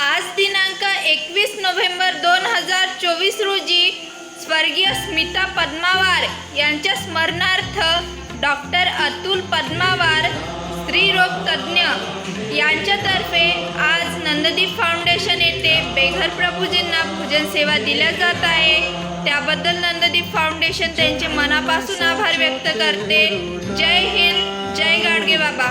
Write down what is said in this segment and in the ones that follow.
आज दिनांक एकवीस नोव्हेंबर दोन हजार चोवीस रोजी स्वर्गीय स्मिता पद्मावार यांच्या स्मरणार्थ डॉक्टर अतुल पद्मावार स्त्रीरोग तज्ज्ञ यांच्यातर्फे आज नंददीप फाउंडेशन येथे बेघर प्रभूजींना पूजन सेवा दिल्या जात आहे. त्याबद्दल नंददीप फाउंडेशन त्यांचे मनापासून आभार व्यक्त करते. जय हिंद जय गाडगे बाबा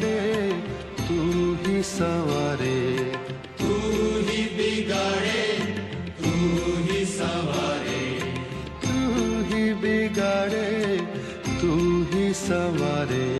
बिगाड़े तू ही सवारे। तू ही बिगाड़े तू ही सवारे। तू ही बिगाड़े तू ही सवारे।